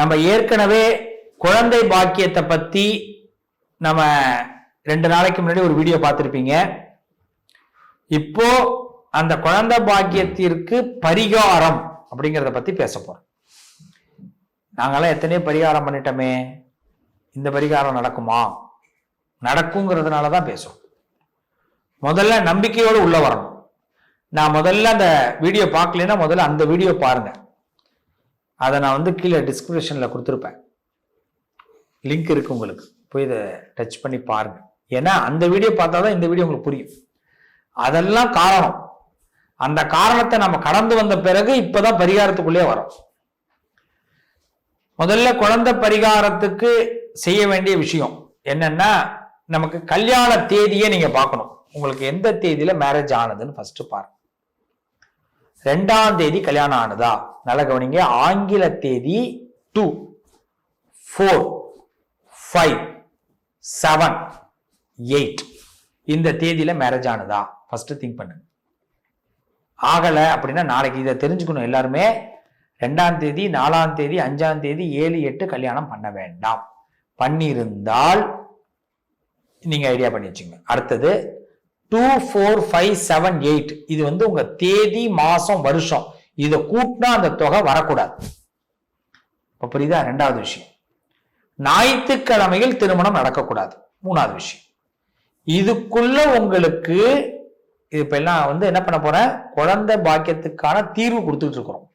நம்ம ஏற்கனவே குழந்தை பாக்கியத்தை பத்தி நம்ம ரெண்டு நாளைக்கு முன்னாடி ஒரு வீடியோ பார்த்துருப்பீங்க. இப்போ அந்த குழந்தை பாக்கியத்திற்கு பரிகாரம் அப்படிங்கிறத பத்தி பேச போறோம். நாங்கெல்லாம் எத்தனையோ பரிகாரம் பண்ணிட்டோமே. இந்த பரிகாரம் நடக்குமா? நடக்குங்கிறதுனால தான் பேசுவோம் முதல்ல நம்பிக்கையோடு உள்ள வரணும். நான் முதல்ல அந்த வீடியோ பார்க்கலைன்னா முதல்ல அந்த வீடியோ பாருங்கள் அதை நான் வந்து கீழே டிஸ்கிரிப்ஷனில் கொடுத்துருப்பேன். லிங்க் இருக்குது உங்களுக்கு. போய் இதை டச் பண்ணி பாருங்க. ஏன்னா அந்த வீடியோ பார்த்தா தான் இந்த வீடியோ உங்களுக்கு புரியும். அதெல்லாம் காரணம். அந்த காரணத்தை நம்ம கடந்து வந்த பிறகு இப்போதான் பரிகாரத்துக்குள்ளே வரோம். முதல்ல குழந்தை பரிகாரத்துக்கு செய்ய வேண்டிய விஷயம் என்னன்னா நமக்கு கல்யாண தேதியை நீங்க பார்க்கணும். உங்களுக்கு எந்த தேதியில மேரேஜ் ஆனதுன்னு ஃபர்ஸ்ட் பாருங்க. ரெண்டாம் தேதி கல்யாணம் ஆனதா? நல்ல கவனிங்க. ஆங்கில தேதி two four five seven eight இந்த தேதியில மேரேஜ் ஆனதா? ஃபர்ஸ்ட் திங்க் பண்ணுங்க. ஆகலை அப்படின்னா நாளைக்கு இதை தெரிஞ்சுக்கணும் எல்லாருமே. ரெண்டாம் தேதி நாலாம் தேதி அஞ்சாம் தேதி ஏழு எட்டு கல்யாணம் பண்ண வேண்டாம். பண்ணியிருந்தால் நீங்க ஐடியா பண்ணி வச்சுங்க அடுத்தது two four five seven eight இது வந்து உங்க தேதி மாசம் வருஷம். இதை கூட்டினா அந்த தொகை வரக்கூடாது. இப்போ புரியுதா? ரெண்டாவது விஷயம். ஞாயிற்றுக்கிழமையில் திருமணம் நடக்கக்கூடாது. மூணாவது விஷயம். இதுக்குள்ள உங்களுக்கு இப்ப எல்லாம் வந்து என்ன பண்ண போறேன்? குழந்தை பாக்கியத்துக்கான தீர்வு கொடுத்துட்டு இருக்கிறோம்.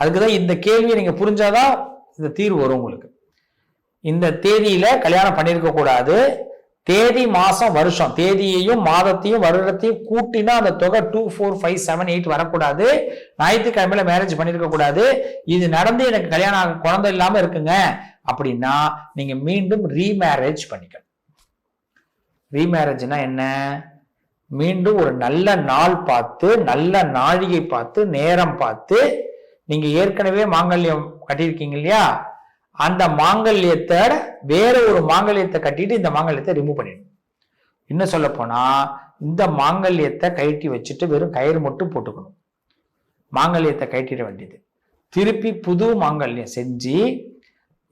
அதுக்குதான் இந்த கேள்வியை நீங்க புரிஞ்சாதான் இந்த தீர்வு வரும் உங்களுக்கு. இந்த தேதியில கல்யாணம் பண்ணியிருக்க கூடாது தேதி மாசம் வருஷம். தேதியையும் மாதத்தையும் வருடத்தையும் கூட்டினா அந்த தொகை two four five seven eight வரக்கூடாது. ஞாயிற்றுக்கிழமையில மேரேஜ் பண்ணிருக்க கூடாது. இது நடந்து எனக்கு கல்யாணம் ஆக குழந்தை இல்லாம இருக்குங்க. அப்படின்னா நீங்க மீண்டும் ரீமேரேஜ் பண்ணிக்கணும். ரீமேரேஜ்னா என்ன? மீண்டும் ஒரு நல்ல நாள் பார்த்து நல்ல நாழிகை பார்த்து நேரம் பார்த்து நீங்க ஏற்கனவே மாங்கல்யம் கட்டியிருக்கீங்க இல்லையா? அந்த மாங்கல்யத்தை வேற ஒரு மாங்கல்யத்தை கட்டிட்டு இந்த மாங்கல்யத்தை ரிமூவ் பண்ணிடும் இன்னும் சொல்ல போனா இந்த மாங்கல்யத்தை கழட்டி வச்சுட்டு வெறும் கயிறு மட்டும் போட்டுக்கணும். மாங்கல்யத்தை கழட்டிட வேண்டியது. திருப்பி புது மாங்கல்யம் செஞ்சு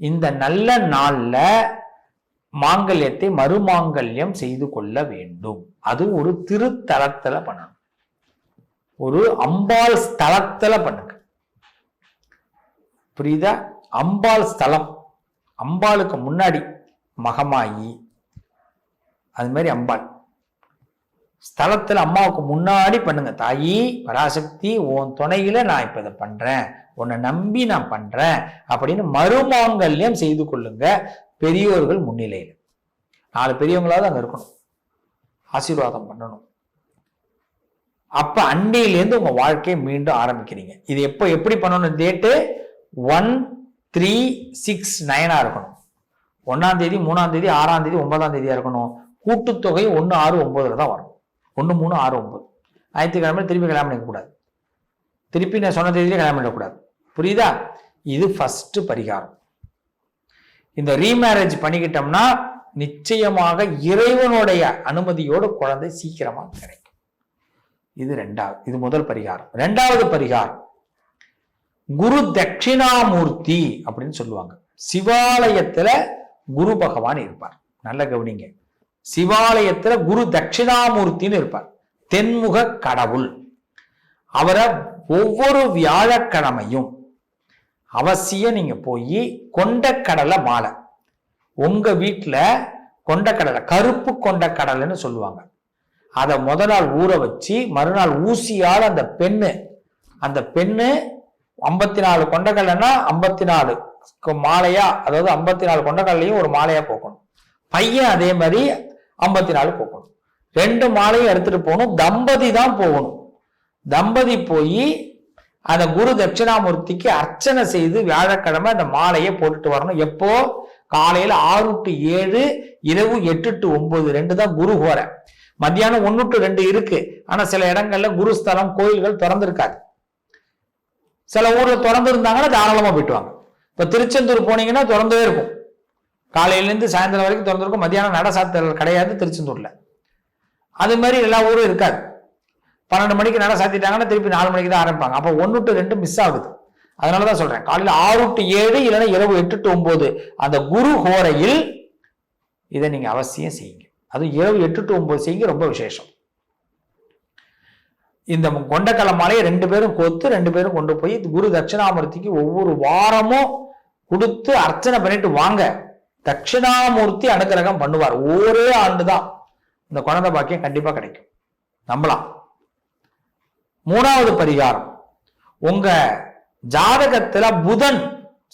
இந்த நல்ல நாள்ல மாங்கல்யத்தை மறுமாங்கல்யம் செய்து கொள்ள வேண்டும். அது ஒரு திருத்தலத்துல பண்ணணும். ஒரு அம்பாள் ஸ்தலத்துல பண்ணுங்க. புரியுதா? அம்பாள் ஸ்தலம். அம்பாளுக்கு முன்னாடி மகமாயி. அது மாதிரி அம்பாள். ஸ்தலத்தில் அம்மாவுக்கு முன்னாடி பண்ணுங்க. தாயி பராசக்தி உன் துணையில நான் இப்போ இதை பண்றேன். உன்னை நம்பி நான் பண்றேன். அப்படின்னு மறுமாங்கல்யம் செய்து கொள்ளுங்க. பெரியோர்கள் முன்னிலையில். நாலு பெரியவங்களாவது அங்கே இருக்கணும். ஆசீர்வாதம் பண்ணணும். அப்ப அன்னையிலேருந்து உங்க வாழ்க்கையை மீண்டும் ஆரம்பிக்கிறீங்க. இது எப்போ எப்படி பண்ணணும் டேட்டு ஒன் த்ரீ சிக்ஸ் நைனாக இருக்கணும். ஒன்றாம் தேதி மூணாம் தேதி ஆறாம் தேதி ஒன்பதாம் தேதியாக இருக்கணும். கூட்டுத்தொகை ஒன்று ஆறு ஒம்பதுல தான் வரும். ஒன்று மூணு ஆறு ஒம்பது ஞாயிற்றுக்கிழமை திருப்பி கல்யாணம் பண்ணிக்கக்கூடாது திருப்பி நான் சொன்ன தேதியிலே கல்யாணம் பண்ணிடக்கூடாது புரியுதா? இது ஃபஸ்ட்டு பரிகாரம். இந்த ரீமேரேஜ் பண்ணிக்கிட்டோம்னா நிச்சயமாக இறைவனுடைய அனுமதியோடு குழந்தை சீக்கிரமாக கிடைக்கும். இது ரெண்டாவது இது முதல் பரிகாரம். ரெண்டாவது பரிகாரம். குரு தட்சிணாமூர்த்தி அப்படின்னு சொல்லுவாங்க. சிவாலயத்துல குரு பகவான் இருப்பார். நல்ல கவனிங்க. சிவாலயத்துல குரு தட்சிணாமூர்த்தின்னு இருப்பார். தென்முக கடவுள். அவரை ஒவ்வொரு வியாழக்கிழமையும் அவசியம் நீங்க போய் கொண்டக்கடலை மாலை. உங்க வீட்டில் கொண்டக்கடலை கருப்பு கொண்டக்கடலைன்னு சொல்லுவாங்க. அதை முத நாள் ஊற வச்சு மறுநாள் ஊசியால் அந்த பெண்ணு அந்த பெண்ணு ஐம்பத்தி நாலு கொண்டக்கல்லைன்னா ஐம்பத்தி நாலு மாலையா அதாவது ஐம்பத்தி நாலு கொண்டக்கல்லையும் ஒரு மாலையா போக்கணும். பையன் அதே மாதிரி ஐம்பத்தி நாலு போக்கணும். ரெண்டு மாலையும் எடுத்துட்டு போகணும். தம்பதி தான் போகணும். தம்பதி போய் அந்த குரு தட்சிணாமூர்த்திக்கு அர்ச்சனை செய்து வியாழக்கிழமை அந்த மாலையை போட்டுட்டு வரணும். எப்போ? காலையில ஆறு டு ஏழு இரவு எட்டு டு ஒன்பது. ரெண்டு தான் குரு ஹோரை மத்தியானம் ஒன்று டு ரெண்டு இருக்கு. ஆனா சில இடங்கள்ல குருஸ்தலம் கோயில்கள் திறந்திருக்காது. சில ஊர்ல திறந்து இருந்தாங்கன்னா தாராளமா போயிட்டு வாங்க இப்ப திருச்செந்தூர் போனீங்கன்னா திறந்தே இருக்கும். காலையிலேருந்து சாயந்தரம் வரைக்கும் திறந்திருக்கும். மத்தியானம் நட சாத்தல் கிடையாது திருச்செந்தூர்ல. அது மாதிரி எல்லா ஊரும் இருக்காது. பன்னெண்டு மணிக்கு நட சாத்திட்டாங்கன்னா திருப்பி நாலு மணிக்கு தான் ஆரம்பிப்பாங்க. அப்போ ஒன்று டு ரெண்டு மிஸ் ஆகுது. அதனாலதான் சொல்றேன். காலையில் ஆறு டு ஏழு இல்லைன்னா இரவு எட்டு டு ஒன்பது அந்த குரு ஹோரையில் இதை நீங்க அவசியம் செய்யுங்க. அதுவும் இரவு எட்டு டு ஒன்பது செய்யுங்க. ரொம்ப விசேஷம். இந்த கொண்டக்கலை மாலையை ரெண்டு பேரும் கொத்து ரெண்டு பேரும் கொண்டு போய் குரு தட்சிணாமூர்த்திக்கு ஒவ்வொரு வாரமும் கொடுத்து அர்ச்சனை பண்ணிட்டு வாங்க. தட்சிணாமூர்த்தி அனுக்கிரகம் பண்ணுவார். ஒரே ஆண்டு தான் இந்த குழந்தை பாக்கியம் கண்டிப்பா கிடைக்கும். நம்பலாம். மூணாவது பரிகாரம். உங்க ஜாதகத்துல புதன்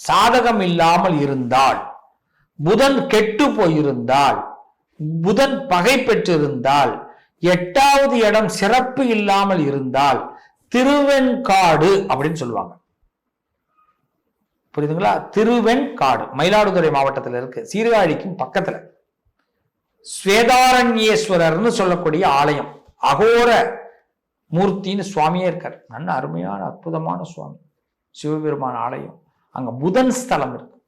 சாதகம் இல்லாமல் இருந்தால் புதன் கெட்டு போயிருந்தால் புதன் பகை பெற்றிருந்தால் எட்டாவது இடம் சிறப்பு இல்லாமல் இருந்தால் திருவெண்காடு அப்படின்னு சொல்லுவாங்க. புரியுதுங்களா? திருவெண்காடு மயிலாடுதுறை மாவட்டத்தில் இருக்கு. சீர்காழிக்கும் பக்கத்துல. ஸ்வேதாரண்யேஸ்வரர்னு சொல்லக்கூடிய ஆலயம். அகோர மூர்த்தின்னு சுவாமியே இருக்கார். நல்ல அருமையான அற்புதமான சுவாமி. சிவபெருமான் ஆலயம். அங்க புதன் ஸ்தலம் இருக்கு.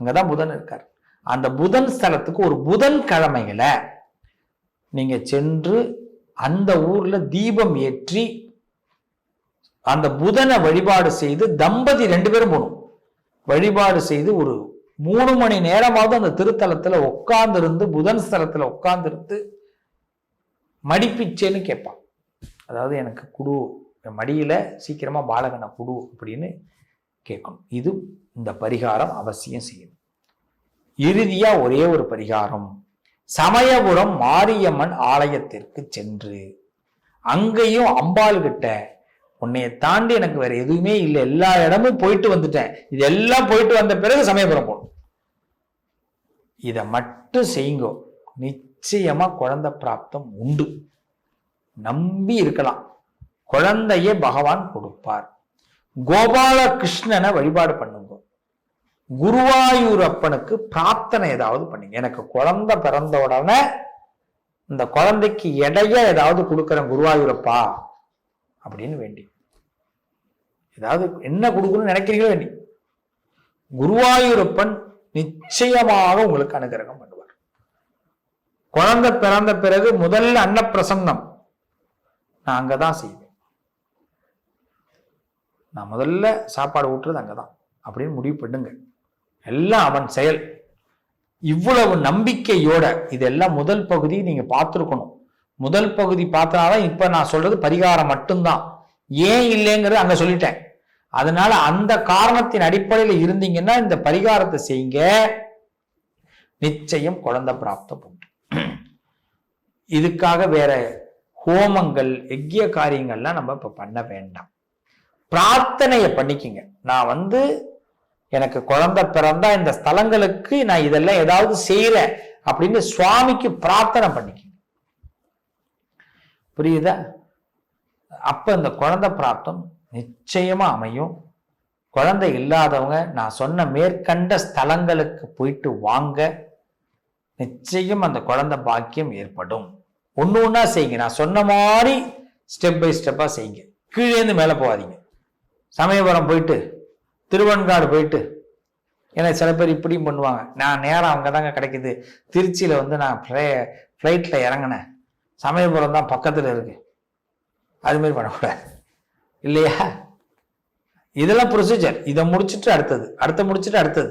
அங்கதான் புதன் இருக்கார். அந்த புதன் ஸ்தலத்துக்கு ஒரு புதன் கிழமையில நீங்கள் சென்று அந்த ஊரில் தீபம் ஏற்றி அந்த புதனை வழிபாடு செய்து தம்பதி ரெண்டு பேரும் போகணும். வழிபாடு செய்து ஒரு மூணு மணி நேரமாவது அந்த திருத்தலத்தில் உட்காந்துருந்து புதன் ஸ்தலத்தில் உட்காந்துருந்து மடிப்பிச்சேன்னு கேட்பான். அதாவது எனக்கு குடு மடியில் சீக்கிரமாக பாலகனை குடு அப்படின்னு கேட்கணும். இது இந்த பரிகாரம் அவசியம் செய்யணும். இறுதியாக ஒரே ஒரு பரிகாரம். சமயபுரம் மாரியம்மன் ஆலயத்திற்கு சென்று அங்கேயும் அம்பாள் கிட்ட உன்னைய தாண்டி எனக்கு வேற எதுவுமே இல்லை. எல்லா இடமும் போயிட்டு வந்துட்டேன். இதெல்லாம் போயிட்டு வந்த பிறகு சமயபுரம் போகணும். இதை மட்டும் செய்யுங்கோ. நிச்சயமா குழந்தை பிராப்தம் உண்டு. நம்பி இருக்கலாம். குழந்தையே பகவான் கொடுப்பார். கோபால கிருஷ்ணனை வழிபாடு பண்ணுங்க. குருவாயூர் அப்பனுக்கு பிரார்த்தனை ஏதாவது பண்ணுங்க. எனக்கு குழந்தை பிறந்த உடனே இந்த குழந்தைக்கு எடைய ஏதாவது கொடுக்குறேன் குருவாயூரப்பா அப்படின்னு வேண்டி. ஏதாவது என்ன கொடுக்கணும்னு நினைக்கிறீங்களோ வேண்டி. குருவாயூரப்பன் நிச்சயமாக உங்களுக்கு அனுகிரகம் பண்ணுவார். குழந்தை பிறந்த பிறகு முதல்ல அன்னப்பிரசன்னம். நான் அங்கதான் செய்வேன். நான் முதல்ல சாப்பாடு ஊட்டுறது அங்கதான். அப்படின்னு முடிவு பண்ணுங்க. எல்லாம் அவன் செயல். இவ்வளவு நம்பிக்கையோட இதெல்லாம் முதல் பகுதி நீங்க பார்த்துருக்கணும். முதல் பகுதி பார்த்தனாதான் இப்ப நான் சொல்றது பரிகாரம் மட்டும்தான். ஏன் இல்லைங்கிறது அங்க சொல்லிட்டேன். அதனால அந்த காரணத்தின் அடிப்படையில் இருந்தீங்கன்னா இந்த பரிகாரத்தை செய்யுங்க. நிச்சயம் குழந்தை பிராப்தம் உண்டு. இதுக்காக வேற ஹோமங்கள் எக்கிய காரியங்கள்லாம் நம்ம இப்ப பண்ண வேண்டாம். பிரார்த்தனையை பண்ணிக்கிங்க. நான் வந்து எனக்கு குழந்தை பிறந்தா இந்த ஸ்தலங்களுக்கு நான் இதெல்லாம் ஏதாவது செய்யறேன் அப்படின்னு சுவாமிக்கு பிரார்த்தனை பண்ணிக்க புரியுதா? அப்ப இந்த குழந்தை பிராப்தம் நிச்சயமா அமையும். குழந்தை இல்லாதவங்க நான் சொன்ன மேற்கண்ட ஸ்தலங்களுக்கு போயிட்டு வாங்க. நிச்சயம் அந்த குழந்தை பாக்கியம் ஏற்படும். ஒன்று ஒன்றா செய்யுங்க. நான் சொன்ன மாதிரி ஸ்டெப் பை ஸ்டெப்பாக செய்யுங்க. கீழேந்து மேலே போகாதீங்க. சமயபுரம் போயிட்டு திருவன்காடு போயிட்டு ஏன்னா சில பேர் இப்படியும் பண்ணுவாங்க. நான் நேரம் அங்கே தாங்க கிடைக்குது. திருச்சியில் வந்து நான் ஃப்ளை ஃப்ளைட்டில் இறங்கினேன். சமயபுரம் தான் பக்கத்தில் இருக்குது அதுமாரி பண்ணக்கூடாது. இல்லையா? இதெல்லாம் ப்ரொசீஜர் இதை முடிச்சுட்டு அடுத்தது. அடுத்த முடிச்சுட்டு அடுத்தது.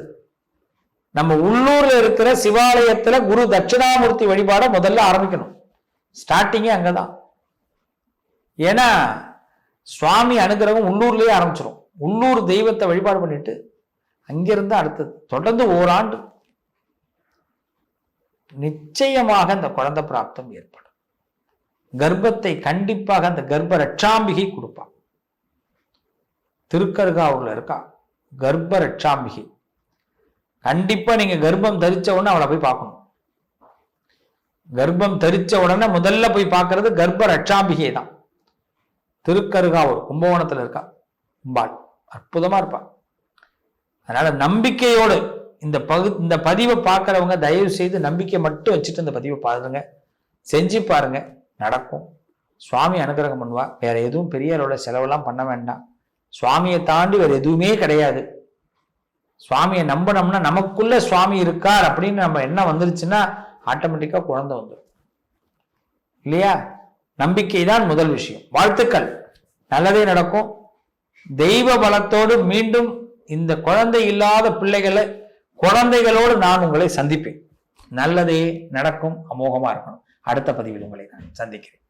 நம்ம உள்ளூர்ல இருக்கிற சிவாலயத்துல குரு தட்சிணாமூர்த்தி வழிபாட முதல்ல ஆரம்பிக்கணும். ஸ்டார்டிங்கே அங்கதான். ஏன்னா சுவாமி அனுகிரகம் உள்ளூர்லயே ஆரம்பிச்சிடும் உள்ளூர் தெய்வத்தை வழிபாடு பண்ணிட்டு அங்கிருந்து அடுத்தது தொடர்ந்து ஓராண்டு நிச்சயமாக அந்த குழந்தை பிராப்தம் ஏற்படும். கர்ப்பத்தை கண்டிப்பாக அந்த கர்ப்ப ரட்சாம்பிகை கொடுப்பான் திருக்கருகாவூர்ல இருக்கா? கர்ப்ப ரட்சாம்பிகை. கண்டிப்பா நீங்க கர்ப்பம் தரிச்ச உடனே அவளை போய் பார்க்கணும். கர்ப்பம் தரிச்ச உடனே முதல்ல போய் பார்க்கறது கர்ப்ப ரட்சாம்பிகை தான் திருக்கருகாவூர் கும்பகோணத்துல இருக்கா? கும்பாள். அற்புதமா இருப்பான் அதனால நம்பிக்கையோடு இந்த பகு இந்த பதிவை பார்க்குறவங்க தயவு செய்து நம்பிக்கை மட்டும் வச்சுட்டு இந்த பதிவை பாருங்க. செஞ்சு பாருங்க. நடக்கும். சுவாமி அனுகிரகம் பண்ணுவா. வேற எதுவும் பெரிய செலவெல்லாம் பண்ண வேண்டாம். சுவாமியை தாண்டி வேற எதுவுமே கிடையாது. சுவாமியை நம்பினோம்னா நமக்குள்ள சுவாமி இருக்கார் அப்படின்னு நம்ம என்ன வந்துருச்சுன்னா ஆட்டோமேட்டிக்காக குழந்தை வந்துடும் இல்லையா? நம்பிக்கை தான் முதல் விஷயம். வாழ்த்துக்கள். நல்லதே நடக்கும். தெய்வ பலத்தோடு மீண்டும் இந்த குழந்தை இல்லாத பிள்ளைகளை குழந்தைகளோடு நான் உங்களை சந்திப்பேன். நல்லதே நடக்கும் அமோகமா இருக்கணும். அடுத்த பதிவில் உங்களை நான் சந்திக்கிறேன்.